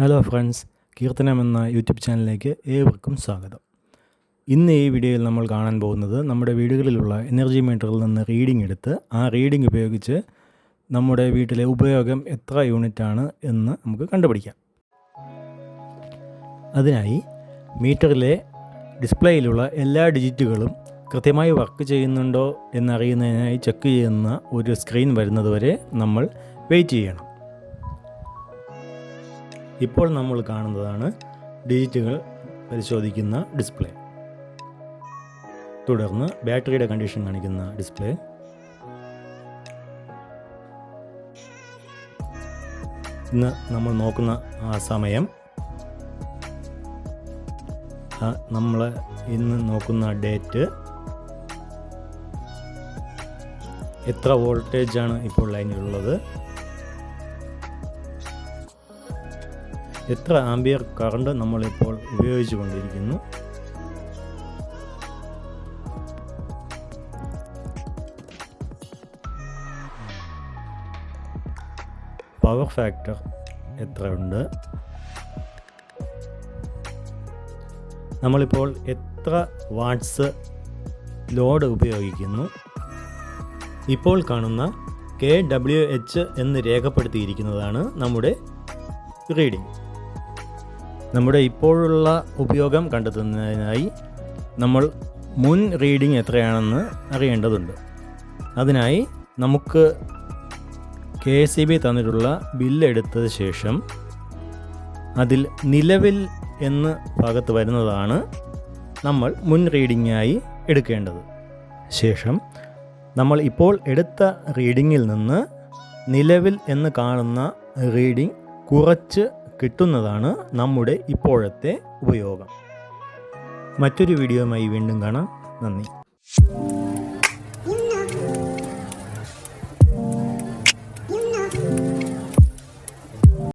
Hello friends കീർത്തനം എന്ന YouTube ചാനലിലേക്ക് ഏവർക്കും സ്വാഗതം. ഇന്ന് ഈ വീഡിയോയിൽ നമ്മൾ കാണാൻ പോകുന്നത് നമ്മുടെ വീടുകളിലുള്ള എനർജി മീറ്ററിൽ നിന്ന് റീഡിംഗ് എടുത്ത് ആ റീഡിംഗ് ഉപയോഗിച്ച് നമ്മുടെ വീട്ടിലെ ഉപയോഗം എത്ര യൂണിറ്റ് ആണ് എന്ന് നമുക്ക് കണ്ടുപിടിക്കാം. അതിനായി മീറ്ററിലെ ഡിസ്പ്ലേയിലുള്ള എല്ലാ ഡിജിറ്റുകളും കൃത്യമായി വർക്ക് ചെയ്യുന്നുണ്ടോ എന്നറിയുന്നതിനായി ചെക്ക് ചെയ്യുന്ന ഒരു സ്ക്രീൻ വരുന്നതുവരെ നമ്മൾ വെയിറ്റ് ചെയ്യണം. ഇപ്പോൾ നമ്മൾ കാണുന്നതാണ് ഡിജിറ്റുകൾ പരിശോധിക്കുന്ന ഡിസ്പ്ലേ. തുടർന്ന് ബാറ്ററിയുടെ കണ്ടീഷൻ കാണിക്കുന്ന ഡിസ്പ്ലേ. ഇന്ന് നമ്മൾ നോക്കുന്ന ആ സമയം. നമ്മൾ ഇന്ന് നോക്കുന്ന ഡേറ്റ് എത്ര വോൾട്ടേജാണ് ഇപ്പോൾ ലൈനിലുള്ളത്? എത്ര ആംബിയർ കറണ്ട് നമ്മളിപ്പോൾ ഉപയോഗിച്ചു കൊണ്ടിരിക്കുന്നു പവർ ഫാക്ടർ എത്രയുണ്ട്? നമ്മളിപ്പോൾ എത്ര വാട്ട്സ് ലോഡ് ഉപയോഗിക്കുന്നു? ഇപ്പോൾ കാണുന്ന കെ ഡബ്ല്യു എച്ച് എന്ന് രേഖപ്പെടുത്തിയിരിക്കുന്നതാണ് നമ്മുടെ റീഡിംഗ് നമ്മുടെ ഇപ്പോഴുള്ള ഉപയോഗം കണ്ടെത്തുന്നതിനായി നമ്മൾ മുൻ റീഡിംഗ് എത്രയാണെന്ന് അറിയേണ്ടതുണ്ട്. അതിനായി നമുക്ക് കെ എസ് ഇ ബി തന്നിട്ടുള്ള ബില്ലെടുത്ത ശേഷം അതിൽ നിലവിൽ എന്ന് ഭാഗത്ത് വരുന്നതാണ് നമ്മൾ മുൻ റീഡിങ്ങായി എടുക്കേണ്ടത്. ശേഷം നമ്മൾ ഇപ്പോൾ എടുത്ത റീഡിങ്ങിൽ നിന്ന് നിലവിൽ എന്ന് കാണുന്ന റീഡിംഗ് കുറച്ച് കിട്ടുന്നതാണ് നമ്മുടെ ഇപ്പോഴത്തെ ഉപയോഗം. മറ്റൊരു വീഡിയോയുമായി വീണ്ടും കാണാം. നന്ദി.